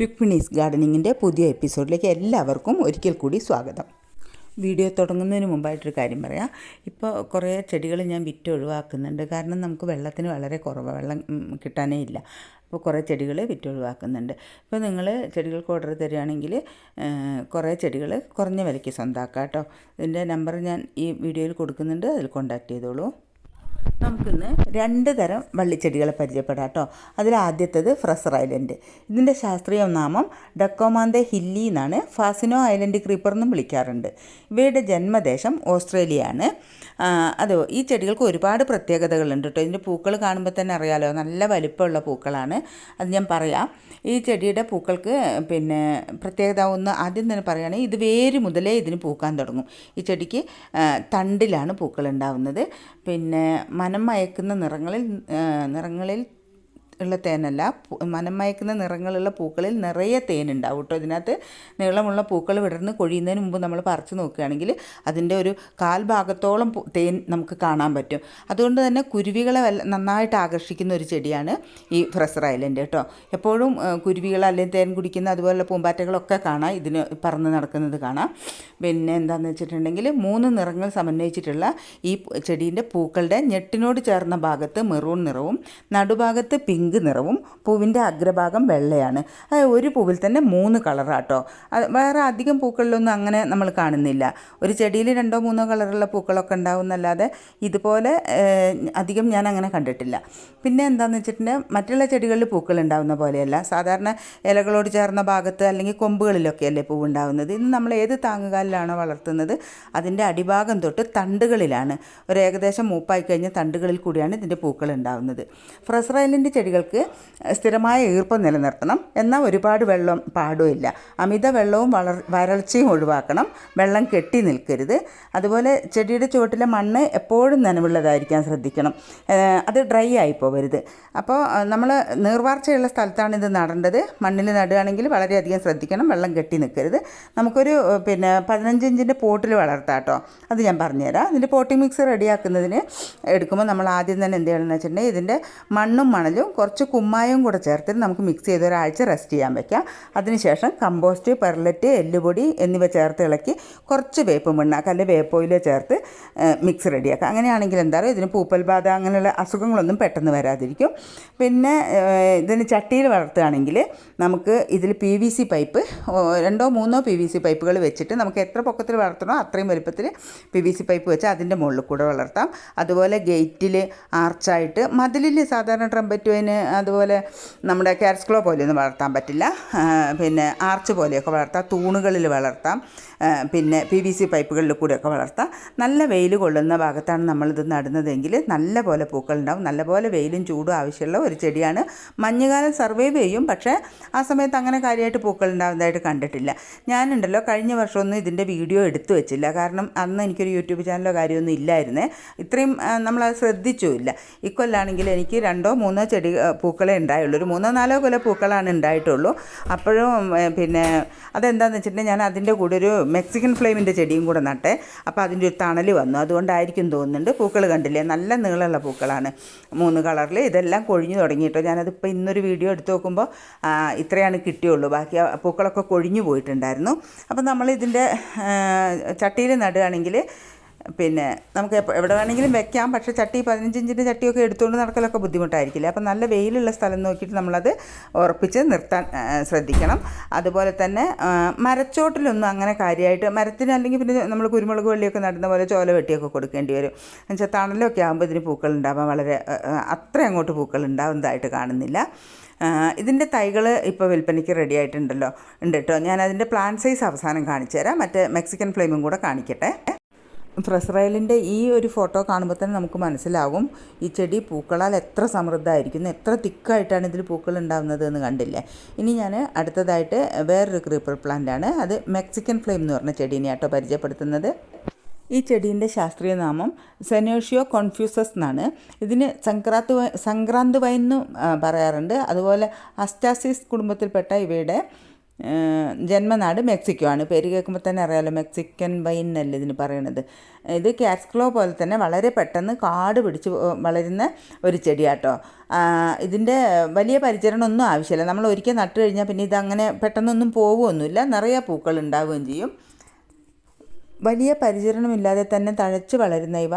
രുക്മിണീസ് ഗാർഡനിങ്ങിന്റെ പുതിയ എപ്പിസോഡിലേക്ക് എല്ലാവർക്കും ഒരിക്കൽ കൂടി സ്വാഗതം. വീഡിയോ തുടങ്ങുന്നതിന് മുമ്പായിട്ടൊരു കാര്യം പറയാം. ഇപ്പോൾ കുറേ ചെടികൾ ഞാൻ വിറ്റ് ഒഴിവാക്കുന്നുണ്ട്. കാരണം നമുക്ക് വെള്ളത്തിന് വളരെ കുറവ് വെള്ളം കിട്ടാനേ ഇല്ല. അപ്പോൾ കുറേ ചെടികൾ വിറ്റ് ഒഴിവാക്കുന്നുണ്ട്. ഇപ്പോൾ നിങ്ങൾ ചെടികൾക്ക് ഓർഡർ തരികയാണെങ്കിൽ കുറേ ചെടികൾ കുറഞ്ഞ വിലയ്ക്ക് സ്വന്തമാക്കാം കേട്ടോ. ഇതിന്റെ നമ്പർ ഞാൻ ഈ വീഡിയോയിൽ കൊടുക്കുന്നുണ്ട്. അതിൽ കോൺടാക്റ്റ് ചെയ്തോളൂ. നമുക്കിന്ന് രണ്ട് തരം വള്ളിച്ചെടികളെ പരിചയപ്പെടാം കേട്ടോ അതിൽ ആദ്യത്തേത് ഫ്രസർ ഐലൻഡ്. ഇതിന്റെ ശാസ്ത്രീയ നാമം ഡക്കോമാന്തെ ഹില്ലി എന്നാണ്. ഫാസിനോ ഐലൻഡ് ക്രീപ്പർ എന്നും വിളിക്കാറുണ്ട്. ഇവയുടെ ജന്മദേശം ഓസ്ട്രേലിയയാണ്. അത് ഈ ചെടികൾക്ക് ഒരുപാട് പ്രത്യേകതകളുണ്ട് കേട്ടോ ഇതിന്റെ പൂക്കൾ കാണുമ്പോൾ തന്നെ അറിയാലോ നല്ല വലിപ്പമുള്ള പൂക്കളാണ്. അത് ഞാൻ പറയാം. ഈ ചെടിയുടെ പൂക്കൾക്ക് പിന്നെ പ്രത്യേകത ഒന്ന് ആദ്യം തന്നെ പറയുകയാണെങ്കിൽ ഇത് വേര് മുതലേ ഇതിന് പൂക്കാൻ തുടങ്ങും. ഈ ചെടിക്ക് തണ്ടിലാണ് പൂക്കൾ ഉണ്ടാവുന്നത്. പിന്നെ മനം മയക്കുന്ന നിറങ്ങളിൽ നിറങ്ങളിൽ ഉള്ള തേനല്ല. മനം മയക്കുന്ന നിറങ്ങളുള്ള പൂക്കളിൽ നിറയെ തേനുണ്ടാവും കേട്ടോ. ഇതിനകത്ത് നീളമുള്ള പൂക്കൾ വിടർന്ന് കൊഴിയുന്നതിന് മുമ്പ് നമ്മൾ പറിച്ച് നോക്കുകയാണെങ്കിൽ അതിന്റെ ഒരു കാൽ ഭാഗത്തോളം തേൻ നമുക്ക് കാണാൻ പറ്റും. അതുകൊണ്ട് തന്നെ കുരുവികളെ നന്നായിട്ട് ആകർഷിക്കുന്ന ഒരു ചെടിയാണ് ഈ ഫ്രസർ ഐലൻഡ് കേട്ടോ. എപ്പോഴും കുരുവികൾ അല്ലെങ്കിൽ തേൻ കുടിക്കുന്ന അതുപോലെ പൂമ്പാറ്റകളൊക്കെ കാണാം. ഇതിന് പറന്ന് നടക്കുന്നത് കാണാം. പിന്നെ എന്താണെന്ന് വെച്ചിട്ടുണ്ടെങ്കിൽ മൂന്ന് നിറങ്ങൾ സമന്വയിച്ചിട്ടുള്ള ഈ ചെടീന്റെ പൂക്കളുടെ ഞെട്ടിനോട് ചേർന്ന ഭാഗത്ത് മെറൂൺ നിറവും നടുഭാഗത്ത് പിങ്ക് നിറവും പൂവിന്റെ അഗ്രഭാഗം വെള്ളയാണ്. ഒരു പൂവിൽ തന്നെ മൂന്ന് കളറാട്ടോ. വേറെ അധികം പൂക്കളിലൊന്നും അങ്ങനെ നമ്മൾ കാണുന്നില്ല. ഒരു ചെടിയിൽ രണ്ടോ മൂന്നോ കളറുള്ള പൂക്കളൊക്കെ ഉണ്ടാവും എന്നല്ലാതെ ഇതുപോലെ അധികം ഞാൻ അങ്ങനെ കണ്ടിട്ടില്ല. പിന്നെ എന്താണെന്ന് വെച്ചിട്ടുണ്ടെങ്കിൽ മറ്റുള്ള ചെടികളിൽ പൂക്കൾ ഉണ്ടാവുന്ന പോലെയല്ല. സാധാരണ ഇലകളോട് ചേർന്ന ഭാഗത്ത് അല്ലെങ്കിൽ കൊമ്പുകളിലൊക്കെയല്ലേ പൂവ് ഉണ്ടാവുന്നത്. ഇത് നമ്മൾ ഏത് താങ്ങുകാലിലാണോ വളർത്തുന്നത് അതിന്റെ അടിഭാഗം തൊട്ട് തണ്ടുകളിലാണ്. ഒരു ഏകദേശം മൂപ്പായി കഴിഞ്ഞ തണ്ടുകളിൽ കൂടിയാണ് ഇതിന്റെ പൂക്കൾ ഉണ്ടാവുന്നത്. ഫ്രസറൈലിന്റെ ചെടികൾക്ക് സ്ഥിരമായ ഈർപ്പം നിലനിർത്തണം. എന്നാൽ ഒരുപാട് വെള്ളം പാടുമില്ല അമിത വെള്ളവും വളർ വരൾച്ചയും ഒഴിവാക്കണം. വെള്ളം കെട്ടി നിൽക്കരുത്. അതുപോലെ ചെടിയുടെ ചുവട്ടിലെ മണ്ണ് എപ്പോഴും നനവുള്ളതായിരിക്കാൻ ശ്രദ്ധിക്കണം. അത് ഡ്രൈ ആയി പോകരുത്. അപ്പോൾ നമ്മൾ നീർവാർച്ചയുള്ള സ്ഥലത്താണ് ഇത് നടേണ്ടത്. മണ്ണിൽ നടുകയാണെങ്കിൽ വളരെയധികം ശ്രദ്ധിക്കണം. വെള്ളം കെട്ടി നിൽക്കരുത്. നമുക്കൊരു പിന്നെ പതിനഞ്ച് ഇഞ്ചിന്റെ പോട്ടിൽ വളർത്താട്ടോ അത് ഞാൻ പറഞ്ഞുതരാം. ഇതിന്റെ പോട്ടിംഗ് മിക്സ് റെഡിയാക്കുന്നതിന് എടുക്കുമ്പോൾ നമ്മൾ ആദ്യം തന്നെ എന്ത് ചെയ്യണമെന്ന് വെച്ചിട്ടുണ്ടെങ്കിൽ ഇതിന്റെ മണ്ണും മണലും കുറച്ച് കുമ്മായവും കൂടെ ചേർത്തിട്ട് നമുക്ക് മിക്സ് ചെയ്ത് ഒരാഴ്ച റെസ്റ്റ് ചെയ്യാൻ വയ്ക്കാം അതിനുശേഷം കമ്പോസ്റ്റ് പെർലറ്റ് എല്ലുപൊടി എന്നിവ ചേർത്ത് ഇളക്കി കുറച്ച് വേപ്പ് മണ്ണാക്കുക അല്ലെങ്കിൽ വേപ്പോയിലോ ചേർത്ത് മിക്സ് റെഡിയാക്കുക അങ്ങനെയാണെങ്കിൽ എന്താ പറയുക ഇതിന് പൂപ്പൽ ബാധ അങ്ങനെയുള്ള അസുഖങ്ങളൊന്നും പെട്ടെന്ന് വരാതിരിക്കും. പിന്നെ ഇതിന് ചട്ടിയിൽ വളർത്തുകയാണെങ്കിൽ നമുക്ക് ഇതിൽ പി വി സി പൈപ്പ് രണ്ടോ മൂന്നോ പി വി സി പൈപ്പുകൾ വെച്ചിട്ട് നമുക്ക് എത്ര പൊക്കത്തിൽ വളർത്തണോ അത്രയും വലുപ്പത്തിൽ പി വി സി പൈപ്പ് വെച്ച് അതിന്റെ മുകളിൽ കൂടെ വളർത്താം. അതുപോലെ ഗേറ്റിൽ ആർച്ചായിട്ട് മതിലിൽ സാധാരണ ട്രംപറ്റുവിന് അതുപോലെ നമ്മുടെ കാരസ്ക്ലോ പോലെയൊന്നും വളർത്താൻ പറ്റില്ല. പിന്നെ ആർച്ച് പോലെയൊക്കെ വളർത്താം തൂണുകളിൽ വളർത്താം പിന്നെ പി വി സി പൈപ്പുകളിൽ കൂടെയൊക്കെ വളർത്താം. നല്ല വെയിൽ കൊള്ളുന്ന ഭാഗത്താണ് നമ്മളിത് നടുന്നതെങ്കിൽ നല്ല പോലെ പൂക്കളുണ്ടാവും നല്ല പോലെ വെയിലും ചൂടും ആവശ്യമുള്ള ഒരു ചെടിയാണ്. മഞ്ഞുകാലം സർവൈവ് ചെയ്യും പക്ഷേ ആ സമയത്ത് അങ്ങനെ കാര്യമായിട്ട് പൂക്കൾ കണ്ടിട്ടില്ല. ഞാനുണ്ടല്ലോ കഴിഞ്ഞ വർഷമൊന്നും ഇതിന്റെ വീഡിയോ എടുത്തു വെച്ചില്ല. കാരണം അന്ന് എനിക്കൊരു യൂട്യൂബ് ചാനലോ കാര്യമൊന്നും ഇല്ലായിരുന്നേ. ഇത്രയും നമ്മളത് ശ്രദ്ധിച്ചുമില്ല. ഇക്കൊല്ലാണെങ്കിൽ എനിക്ക് രണ്ടോ മൂന്നോ ചെടി പൂക്കളേ ഉണ്ടായുള്ളൂ. ഒരു മൂന്നോ നാലോ കൊല പൂക്കളാണ് ഉണ്ടായിട്ടുള്ളൂ. അപ്പോഴും പിന്നെ അതെന്താണെന്ന് വെച്ചിട്ടുണ്ടെങ്കിൽ ഞാൻ അതിന്റെ കൂടെ ഒരു മെക്സിക്കൻ ഫ്ലെയിമിന്റെ ചെടിയും കൂടെ നട്ടെ. അപ്പോൾ അതിന്റെ ഒരു തണൽ വന്നു. അതുകൊണ്ടായിരിക്കും തോന്നുന്നുണ്ട് പൂക്കൾ കണ്ടില്ലേ? നല്ല നീളമുള്ള പൂക്കളാണ്. മൂന്ന് കളറിൽ ഇതെല്ലാം കൊഴിഞ്ഞു തുടങ്ങിയിട്ടോ ഞാനതിപ്പോൾ ഇന്നൊരു വീഡിയോ എടുത്ത് നോക്കുമ്പോൾ ഇത്രയാണ് കിട്ടിയുള്ളൂ. ബാക്കി പൂക്കളൊക്കെ കൊഴിഞ്ഞു പോയിട്ടുണ്ടായിരുന്നു. അപ്പോൾ നമ്മൾ ഇതിന്റെ ചട്ടിയിൽ നടുകയാണെങ്കിൽ പിന്നെ നമുക്ക് എവിടെ വേണമെങ്കിലും വെക്കാം. പക്ഷേ ചട്ടി പതിനഞ്ചിഞ്ചിന്റെ ചട്ടിയൊക്കെ എടുത്തുകൊണ്ട് നടക്കലൊക്കെ ബുദ്ധിമുട്ടായിരിക്കില്ല. അപ്പം നല്ല വെയിലുള്ള സ്ഥലം നോക്കിയിട്ട് നമ്മളത് ഉറപ്പിച്ച് നിർത്താൻ ശ്രദ്ധിക്കണം. അതുപോലെ തന്നെ മരച്ചോട്ടിലൊന്നും അങ്ങനെ കാര്യമായിട്ട് മരത്തിന് അല്ലെങ്കിൽ പിന്നെ നമ്മൾ കുരുമുളക് വള്ളിയൊക്കെ നടുന്ന പോലെ ചോല വെട്ടിയൊക്കെ കൊടുക്കേണ്ടി വരും. എന്നുവെച്ചാൽ തണലൊക്കെ ആകുമ്പോൾ ഇതിന് പൂക്കൾ ഉണ്ടാവാൻ വളരെ അത്ര അങ്ങോട്ട് പൂക്കൾ ഉണ്ടാവുന്നതായിട്ട് കാണുന്നില്ല. ഇതിന്റെ തൈകൾ ഇപ്പോൾ വിൽപ്പനയ്ക്ക് റെഡി ആയിട്ടുണ്ടല്ലോ. ഉണ്ട് കേട്ടോ. ഞാൻ അതിന്റെ പ്ലാൻ സൈസ് അവസാനം കാണിച്ചു തരാം മറ്റേ മെക്സിക്കൻ ഫ്ലെയിമും കൂടെ കാണിക്കട്ടെ. ഫ്രസ്റൈലിന്റെ ഈ ഒരു ഫോട്ടോ കാണുമ്പോൾ തന്നെ നമുക്ക് മനസ്സിലാവും ഈ ചെടി പൂക്കളാൽ എത്ര സമൃദ്ധമായിരിക്കുന്നു എത്ര തിക്കായിട്ടാണ് ഇതിൽ പൂക്കൾ ഉണ്ടാകുന്നത് എന്ന് കണ്ടില്ലേ? ഇനി ഞാൻ അടുത്തതായിട്ട് വേറൊരു ക്രീപ്പർ പ്ലാന്റ് ആണ്. അത് മെക്സിക്കൻ ഫ്ലെയിം എന്ന് പറഞ്ഞ ചെടീനെ കേട്ടോ പരിചയപ്പെടുത്തുന്നത്. ഈ ചെടീന്റെ ശാസ്ത്രീയ നാമം സെനോഷിയോ കോൺഫ്യൂസസ് എന്നാണ്. ഇതിന് സംക്രാന്ത് വൈ സംക്രാന്ത് വൈൻ എന്നും പറയാറുണ്ട്. അതുപോലെ അസ്റ്റാസിസ് കുടുംബത്തിൽപ്പെട്ട ഇവയുടെ ജന്മനാട് മെക്സിക്കോ ആണ് പേര് കേൾക്കുമ്പോൾ തന്നെ അറിയാമല്ലോ മെക്സിക്കൻ വൈൻ അല്ലേ ഇതിന് പറയണത്. ഇത് കാസ്ക്ലോ പോലെ തന്നെ വളരെ പെട്ടെന്ന് കാട് പിടിച്ച് വളരുന്ന ഒരു ചെടിയാട്ടോ. ഇതിന്റെ വലിയ പരിചരണമൊന്നും ആവശ്യമില്ല. നമ്മൾ ഒരിക്കൽ നട്ട് കഴിഞ്ഞാൽ പിന്നെ ഇതങ്ങനെ പെട്ടെന്നൊന്നും പോവുമൊന്നുമില്ല നിറയെ പൂക്കൾ ഉണ്ടാവുകയും ചെയ്യും. വലിയ പരിചരണമില്ലാതെ തന്നെ തഴച്ചു വളരുന്ന ഇവ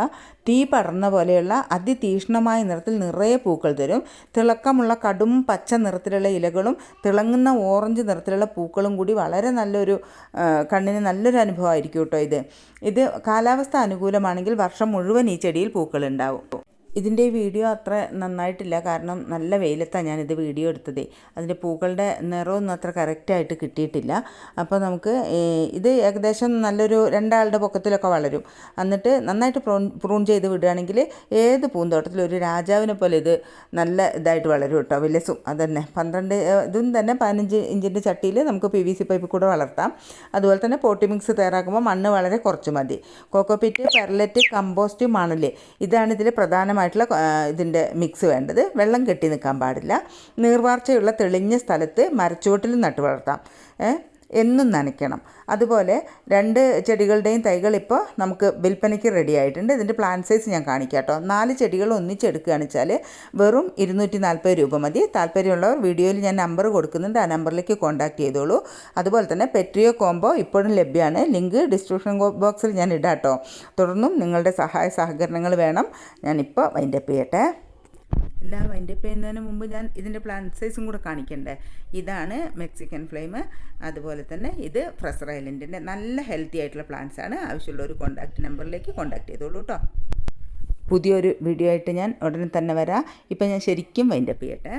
തീ പടർന്ന പോലെയുള്ള അതിതീഷ്ണമായ നിറത്തിൽ നിറയെ പൂക്കൾ തരും. തിളക്കമുള്ള കടും പച്ച നിറത്തിലുള്ള ഇലകളും തിളങ്ങുന്ന ഓറഞ്ച് നിറത്തിലുള്ള പൂക്കളും കൂടി വളരെ നല്ലൊരു കണ്ണിന് നല്ലൊരു അനുഭവമായിരിക്കും കേട്ടോ ഇത്. ഇത് കാലാവസ്ഥ അനുകൂലമാണെങ്കിൽ വർഷം മുഴുവൻ ഈ ചെടിയിൽ പൂക്കളുണ്ടാവും ഇതിന്റെ വീഡിയോ അത്ര നന്നായിട്ടില്ല. കാരണം നല്ല വെയിലത്താണ് ഞാനിത് വീഡിയോ എടുത്തത്. അതിന്റെ പൂക്കളുടെ നിറമൊന്നും അത്ര കറക്റ്റായിട്ട് കിട്ടിയിട്ടില്ല. അപ്പോൾ നമുക്ക് ഇത് ഏകദേശം നല്ലൊരു രണ്ടാളുടെ പൊക്കത്തിലൊക്കെ വളരും. എന്നിട്ട് നന്നായിട്ട് പ്രൂൺ പ്രൂൺ ചെയ്ത് വിടുകയാണെങ്കിൽ ഏത് പൂന്തോട്ടത്തിലും ഒരു രാജാവിനെ പോലെ ഇത് നല്ല ഇതായിട്ട് വളരും കേട്ടോ. വിലസും അതന്നെ. പന്ത്രണ്ട് ഏ, ഇതും തന്നെ പതിനഞ്ച് ഇഞ്ചിന്റെ ചട്ടിയിൽ നമുക്ക് പി വി സി പൈപ്പിൽ കൂടെ വളർത്താം. അതുപോലെ തന്നെ പോട്ടി മിക്സ് തയ്യാറാക്കുമ്പോൾ മണ്ണ് വളരെ കുറച്ച് മതി. കോക്കോപിറ്റ് പെർലറ്റ് കമ്പോസ്റ്റ് മണൽ ഇതാണ് ഇതിൽ പ്രധാനമായിട്ടുള്ള ആ, ഇതിന്റെ മിക്സ് വേണ്ടത്. വെള്ളം കെട്ടി നിൽക്കാൻ പാടില്ല. നീർവാർച്ചയുള്ള തെളിഞ്ഞ സ്ഥലത്ത് മരച്ചുവട്ടിൽ നട്ടു വളർത്താം. എന്നും നനയ്ക്കണം. അതുപോലെ രണ്ട് ചെടികളുടെയും തൈകൾ ഇപ്പോൾ നമുക്ക് വിൽപ്പനയ്ക്ക് റെഡി ആയിട്ടുണ്ട്. ഇതിന്റെ പ്ലാൻ സൈസ് ഞാൻ കാണിക്കാം കേട്ടോ. നാല് ചെടികൾ ഒന്നിച്ചെടുക്കുകയാണ് വെച്ചാൽ വെറും ഇരുന്നൂറ്റി നാൽപ്പത് രൂപ മതി. താല്പര്യമുള്ളവർ വീഡിയോയിൽ ഞാൻ നമ്പർ കൊടുക്കുന്നുണ്ട്. ആ നമ്പറിലേക്ക് കോൺടാക്ട് ചെയ്തോളൂ. അതുപോലെ തന്നെ പെട്രിയോ കോംബോ ഇപ്പോഴും ലഭ്യമാണ്. ലിങ്ക് ഡിസ്ക്രിപ്ഷൻ ബോക്സിൽ ഞാൻ ഇടാം കേട്ടോ. തുടർന്നും നിങ്ങളുടെ സഹായ സഹകരണങ്ങൾ വേണം. ഞാനിപ്പോൾ വൈൻഡപ്പ് ചെയ്യട്ടെ എല്ലാം വൈൻഡപ്പ് ചെയ്യുന്നതിന് മുമ്പ് ഞാൻ ഇതിന്റെ പ്ലാന്റ് സൈസും കൂടെ കാണിക്കണ്ടേ? ഇതാണ് മെക്സിക്കൻ ഫ്ലെയിം അതുപോലെ തന്നെ ഇത് ഫ്രസർ ഐലൻഡിന്റെ നല്ല ഹെൽത്തി ആയിട്ടുള്ള പ്ലാന്റ്സ് ആണ്. ആവശ്യമുള്ള ഒരു കോൺടാക്റ്റ് നമ്പറിലേക്ക് കോൺടാക്ട് ചെയ്തോളൂ കേട്ടോ പുതിയൊരു വീഡിയോ ആയിട്ട് ഞാൻ ഉടനെ തന്നെ വരാം. ഇപ്പം ഞാൻ ശരിക്കും വൈൻഡപ്പ് ചെയ്യട്ടെ.